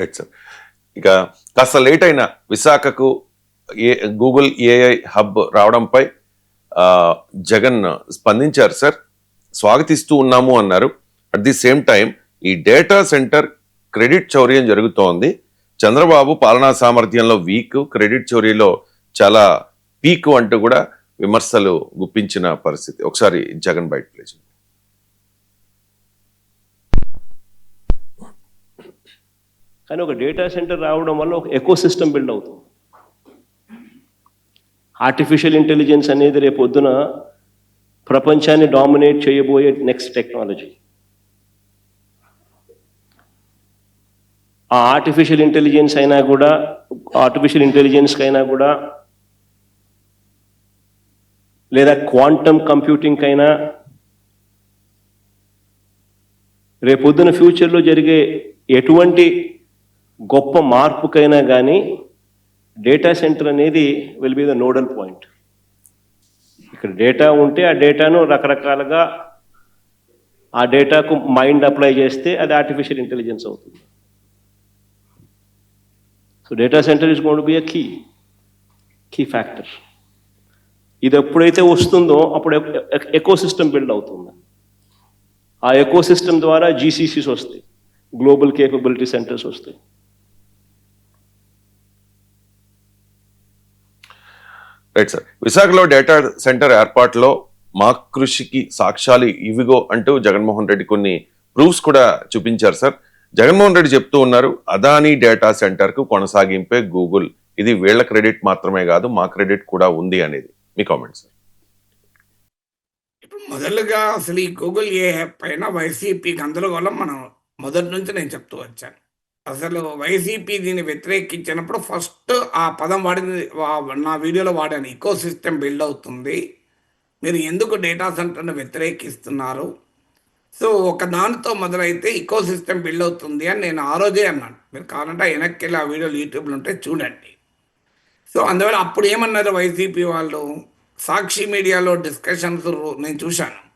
Right sir ఇక కాస్త late అయిన విశాఖకు ఏ గూగుల్ ఏఐ హబ్ రావడంపై జగన్ స్పందించారు సార్ స్వాగతిస్తూ ఉన్నాము అన్నారు. అట్ ది సేమ్ టైం ఈ డేటా సెంటర్ క్రెడిట్ చౌర్యం జరుగుతోంది. చంద్రబాబు పాలనా సామర్థ్యంలో వీక్ క్రెడిట్ చౌర్యలో చాలా పీక్ అంటూ కూడా విమర్శలు గుప్పించిన పరిస్థితి. ఒకసారి జగన్ బయట ప్లేసింది కానీ ఒక డేటా సెంటర్ రావడం వల్ల ఒక ఎకో సిస్టమ్ బిల్డ్ అవుతుంది. ఆర్టిఫిషియల్ ఇంటెలిజెన్స్ అనేది రేపు పొద్దున ప్రపంచాన్ని డామినేట్ చేయబోయే నెక్స్ట్ టెక్నాలజీ ఆ ఆర్టిఫిషియల్ ఇంటెలిజెన్స్ అయినా కూడా ఆర్టిఫిషియల్ ఇంటెలిజెన్స్కి అయినా కూడా లేదా క్వాంటమ్ కంప్యూటింగ్ అయినా రేపొద్దున ఫ్యూచర్లో జరిగే ఎటువంటి గొప్ప మార్పుకైనా కానీ డేటా సెంటర్ అనేది will be the nodal point. ఇక్కడ డేటా ఉంటే ఆ డేటాను రకరకాలుగా ఆ డేటాకు మైండ్ అప్లై చేస్తే అది ఆర్టిఫిషియల్ ఇంటెలిజెన్స్ అవుతుంది. So data centre is gone be a key key factor. ఇది ఎప్పుడైతే వస్తుందో అప్పుడు ఎకో సిస్టమ్ బిల్డ్ అవుతుంది. ఆ ఎకో సిస్టమ్ ద్వారా జీసీసీస్ వస్తాయి. గ్లోబల్ కేపబిలిటీ సెంటర్స్ వస్తాయి. రైట్ సార్ విశాఖలో డేటా సెంటర్ ఏర్పాటులో మా కృషికి సాక్ష్యాలు ఇవిగో అంటూ జగన్మోహన్ రెడ్డి కొన్ని ప్రూఫ్స్ కూడా చూపించారు సార్ జగన్మోహన్ రెడ్డి చెప్తూ ఉన్నారు అదానీ డేటా సెంటర్కు కొనసాగింపే గూగుల్ ఇది వీళ్ళ క్రెడిట్ మాత్రమే కాదు మా క్రెడిట్ కూడా ఉంది అనేది. మీ కామెంట్ సార్ ఇప్పుడు మొదలుగా అసలు ఈ గూగుల్ ఏ యాప్ పైన వైసీపీ గందరగోళం మనం మొదటి నుంచి నేను చెప్తూ వచ్చాను. అసలు వైసీపీ దీన్ని వ్యతిరేకించినప్పుడు ఫస్ట్ ఆ పదం వాడింది వా- నా వీడియోలో వాడాను. ఇకో సిస్టమ్ బిల్డ్ అవుతుంది. మీరు ఎందుకు డేటా సెంటర్ను వ్యతిరేకిస్తున్నారు? సో ఒక దానితో మొదలైతే ఇకో సిస్టమ్ బిల్డ్ అవుతుంది అని నేను ఆ రోజే అన్నాను. మీరు కావాలంటే వెనక్కి వెళ్ళి ఆ వీడియోలు యూట్యూబ్లో ఉంటే చూడండి. సో అందువల్ల అప్పుడు ఏమన్నారు వైసీపీ వాళ్ళు? సాక్షి మీడియాలో డిస్కషన్స్ నేను చూశాను.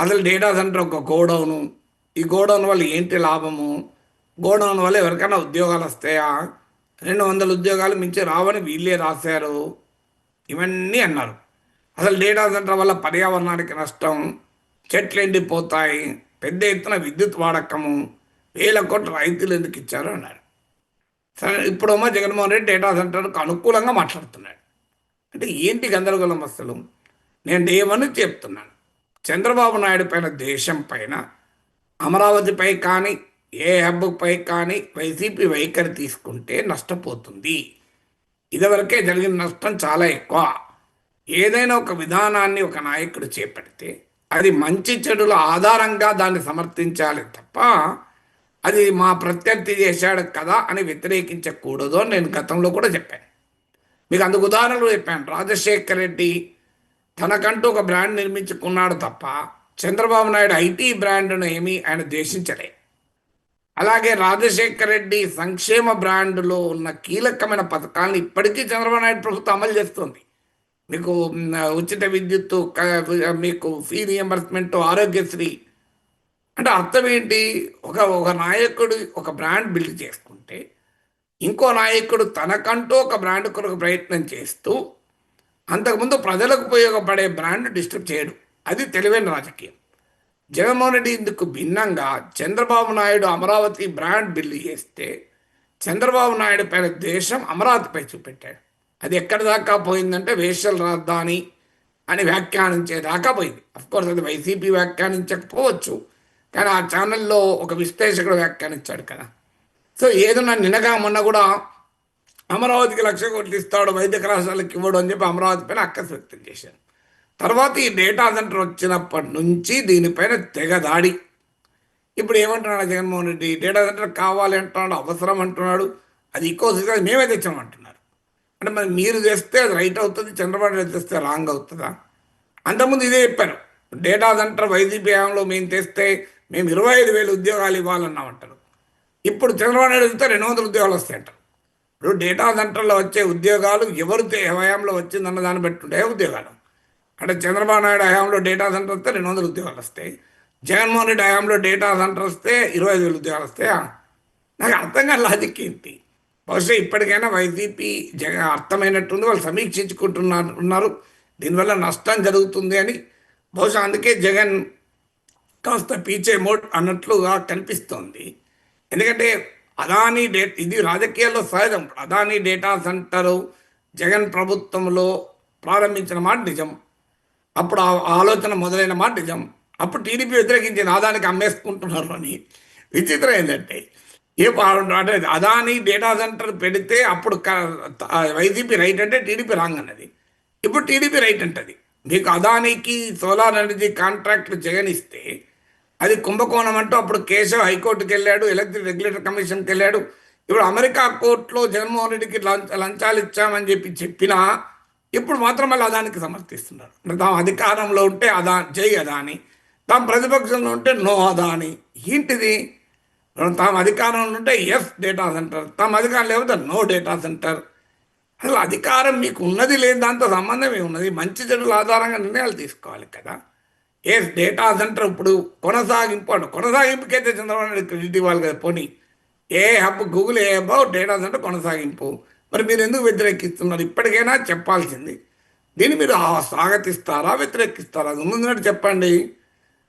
అసలు డేటా సెంటర్ ఒక గోడౌను. ఈ గోడౌన్ వల్ల ఏంటి లాభము? గోడౌన్ వల్ల ఎవరికైనా ఉద్యోగాలు వస్తాయా? రెండు వందల ఉద్యోగాలు మించి రావని వీళ్ళే రాశారు. ఇవన్నీ అన్నారు. అసలు డేటా సెంటర్ వల్ల పర్యావరణానికి నష్టం చెట్లు ఎండిపోతాయి పెద్ద ఎత్తున విద్యుత్ వాడకము వేల కోట్ల రైతులు ఎందుకు ఇచ్చారు అన్నారు. సరే ఇప్పుడేమో జగన్మోహన్ రెడ్డి డేటా సెంటర్కు అనుకూలంగా మాట్లాడుతున్నాడు. అంటే ఏంటి గందరగోళం అసలు నేను ఏమని చెప్తున్నాను. చంద్రబాబు నాయుడు పైన దేశం పైన అమరావతిపై కానీ ఏ హబ్బుపై కానీ వైసీపీ వైఖరి తీసుకుంటే నష్టపోతుంది. ఇదివరకే జరిగిన నష్టం చాలా ఎక్కువ. ఏదైనా ఒక విధానాన్ని ఒక నాయకుడు చేపడితే అది మంచి చెడుల ఆధారంగా దాన్ని సమర్థించాలి తప్ప అది మా ప్రత్యర్థి చేశాడు కదా అని వ్యతిరేకించకూడదు అని నేను గతంలో కూడా చెప్పాను. మీకు అందుకు ఉదాహరణలు చెప్పాను. రాజశేఖర్ రెడ్డి తనకంటూ ఒక బ్రాండ్ నిర్మించుకున్నాడు తప్ప చంద్రబాబు నాయుడు ఐటీ బ్రాండ్ను ఏమీ ఆయన ద్వేషించలే. అలాగే రాజశేఖర్ రెడ్డి సంక్షేమ బ్రాండ్లో ఉన్న కీలకమైన పథకాలను ఇప్పటికీ చంద్రబాబు నాయుడు ప్రభుత్వం అమలు చేస్తుంది. మీకు ఉచిత విద్యుత్తు మీకు ఫీ రియంబర్స్మెంట్ ఆరోగ్యశ్రీ అంటే అర్థం ఏంటి? ఒక ఒక నాయకుడు ఒక బ్రాండ్ బిల్డ్ చేసుకుంటే ఇంకో నాయకుడు తనకంటూ ఒక బ్రాండ్ కొరకు ప్రయత్నం చేస్తూ అంతకుముందు ప్రజలకు ఉపయోగపడే బ్రాండ్ డిస్టర్బ్ చేయడు. అది తెలివైన రాజకీయం. జగన్మోహన్ రెడ్డి ఇందుకు భిన్నంగా చంద్రబాబు నాయుడు అమరావతి బ్రాండ్ బిల్లు చేస్తే చంద్రబాబు నాయుడు పైన దేశం అమరావతిపై చూపెట్టాడు. అది ఎక్కడి దాకా పోయిందంటే వేషల రాజధాని అని వ్యాఖ్యానించేదాకా పోయింది. కోర్స్ అది వైసీపీ వ్యాఖ్యానించకపోవచ్చు కానీ ఆ ఛానల్లో ఒక విశ్లేషకుడు వ్యాఖ్యానించాడు కదా. సో ఏదన్నా నిన్నగా మొన్న కూడా అమరావతికి లక్ష కోట్లు ఇస్తాడు వైద్య కళాశాలకు ఇవ్వడు అని చెప్పి అమరావతి పైన అక్కస్ వ్యక్తం చేశాను తర్వాత ఈ డేటా సెంటర్ వచ్చినప్పటి నుంచి దీనిపైన తెగ దాడి. ఇప్పుడు ఏమంటున్నాడు జగన్మోహన్ రెడ్డి? డేటా సెంటర్ కావాలి అంటున్నాడు అవసరం అంటున్నాడు అది ఈకో సిస్టమ్ మేమే తెచ్చామంటున్నారు అంటే మరి మీరు తెస్తే అది రైట్ అవుతుంది చంద్రబాబు నాయుడు తెస్తే రాంగ్ అవుతుందా? అంతకుముందు ఇదే చెప్పారు డేటా సెంటర్ వైసీపీ హయాంలో మేము తెస్తే మేము ఇరవై ఐదు వేలు ఉద్యోగాలు ఇవ్వాలన్నామంటారు ఇప్పుడు చంద్రబాబు నాయుడు తెస్తే రెండు వందల ఉద్యోగాలు వస్తాయంటారు ఇప్పుడు డేటా సెంటర్లో వచ్చే ఉద్యోగాలు ఎవరు హయాంలో వచ్చిందన్న దాన్ని బట్టి ఉంటాయి ఉద్యోగాలు. అంటే చంద్రబాబు నాయుడు హయాంలో డేటా సెంటర్ వస్తే రెండు వందల ఉద్యోగాలు వస్తాయి. జగన్మోహన్ రెడ్డి హయాంలో డేటా సెంటర్ వస్తే ఇరవై ఐదు వేలు ఉద్యోగాలు వస్తాయా? నాకు అర్థం కాని లాజిక్ ఏంటి? బహుశా ఇప్పటికైనా వైసీపీ జగ అర్థమైనట్టుంది వాళ్ళు సమీక్షించుకుంటున్నారు ఉన్నారు. దీనివల్ల నష్టం జరుగుతుంది అని. బహుశా అందుకే జగన్ కాస్త పీచే మోడ్ అన్నట్లుగా కనిపిస్తోంది. ఎందుకంటే అదానీ డే ఇది రాజకీయాల్లో సహజం. అదానీ డేటా సెంటర్ జగన్ ప్రభుత్వంలో ప్రారంభించిన మాట నిజం. అప్పుడు ఆ ఆలోచన మొదలైన మాట నిజం. అప్పుడు టీడీపీ వ్యతిరేకించిన అదానికి అమ్మేసుకుంటున్నారు అని. విచిత్రం ఏంటంటే ఏ అంటే అదాని డేటా సెంటర్ పెడితే అప్పుడు వైసీపీ రైట్ అంటే టీడీపీ రాంగ్ అన్నది. ఇప్పుడు టీడీపీ రైట్ అంటది. మీకు అదానికి సోలార్ ఎనర్జీ కాంట్రాక్ట్లు జగన్ అది కుంభకోణం అంటూ అప్పుడు కేశవ్ హైకోర్టుకి వెళ్ళాడు ఎలక్ట్రిక్ రెగ్యులేటర్ కమిషన్కి వెళ్ళాడు. ఇప్పుడు అమెరికా కోర్టులో జగన్మోహన్ రెడ్డికి లంచ లంచాలు ఇచ్చామని చెప్పి చెప్పినా ఇప్పుడు మాత్రం మళ్ళీ అదానికి సమర్థిస్తున్నారు. అంటే తాము అధికారంలో ఉంటే అదా జై అదాని తాము ప్రతిపక్షంలో ఉంటే నో అదా అని ఏంటిది తాము అధికారంలో ఉంటే ఎస్ డేటా సెంటర్ తాము అధికారం లేకపోతే నో డేటా సెంటర్. అసలు అధికారం మీకు ఉన్నది లేదు దాంతో సంబంధం ఏమున్నది మంచి చెడుల ఆధారంగా నిర్ణయాలు తీసుకోవాలి కదా. ఏ డేటా సెంటర్ ఇప్పుడు కొనసాగింపు అంటే కొనసాగింపుకైతే చంద్రబాబు నాయుడు క్రెడిట్ ఇవ్వాలి కదా పోనీ. AI hub Google AI hub data centre కొనసాగింపు. మరి మీరు ఎందుకు వ్యతిరేకిస్తున్నారు? ఇప్పటికైనా చెప్పాల్సింది. దీన్ని మీరు ఆ స్వాగతిస్తారా? వ్యతిరేకిస్తారా? ముందు ముందున్నట్టు చెప్పండి.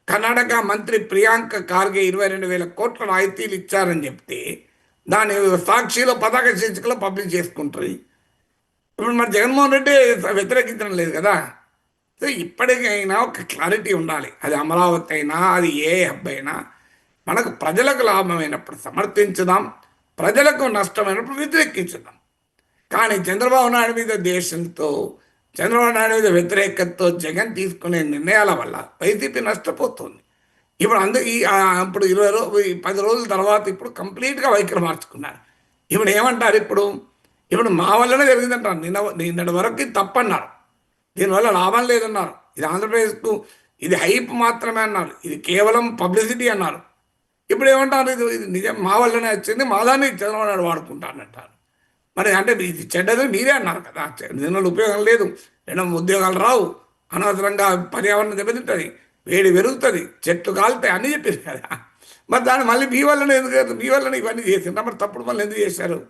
కర్ణాటక మంత్రి ప్రియాంక ఖార్గే ఇరవై రెండు వేల కోట్ల రాయితీలు ఇచ్చారని చెప్తే దాని సాక్షిలో పతాక శీర్షికలో పబ్లిష్ చేసుకుంటారు. ఇప్పుడు మరి జగన్మోహన్ రెడ్డి వ్యతిరేకించడం లేదు కదా. సో ఇప్పటికైనా ఒక క్లారిటీ ఉండాలి. అది అమరావతి అయినా అది ఏ హబ్ అయినా మనకు ప్రజలకు లాభమైనప్పుడు సమర్థించుదాం. ప్రజలకు నష్టమైనప్పుడు వ్యతిరేకించుదాం. కానీ చంద్రబాబు నాయుడు మీద దేశంతో చంద్రబాబు నాయుడు మీద వ్యతిరేకతతో జగన్ తీసుకునే నిర్ణయాల వల్ల వైసీపీ నష్టపోతుంది. ఇప్పుడు అందు ఈ ఇప్పుడు ఇరవై రోజు పది రోజుల తర్వాత ఇప్పుడు కంప్లీట్గా వైఖరి మార్చుకున్నారు. ఇప్పుడు ఏమంటారు ఇప్పుడు? ఇప్పుడు మా వల్లనే జరిగిందంటారు. నిన్న నిన్నటి వరకు తప్పన్నారు. దీనివల్ల లాభం లేదన్నారు. ఇది ఆంధ్రప్రదేశ్కు ఇది హైప్ మాత్రమే అన్నారు. ఇది కేవలం పబ్లిసిటీ అన్నారు. ఇప్పుడు ఏమంటారు? ఇది ఇది నిజం మా వల్లనే వచ్చింది. మా దాన్ని చంద్రబాబు నాయుడు వాడుకుంటానంటారు. మరి అంటే ఇది చెడ్డదని మీరే అన్నారు కదా. దీనివల్ల ఉపయోగం లేదు. రెండు ఉద్యోగాలు రావు. అనవసరంగా పర్యావరణం దెబ్బతింటుంది. వేడి పెరుగుతుంది. చెట్లు కాలుతాయి. అన్నీ చెప్పారు కదా. మరి దాన్ని మళ్ళీ మీ వల్లనే ఎందుకు మీ వల్లనే ఇవన్నీ చేసిండ్రా? మరి తప్పుడు మళ్ళీ ఎందుకు చేశారు?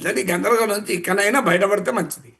ఇలాంటి గందరగోళం నుంచి ఇక్కడైనా బయటపడితే మంచిది.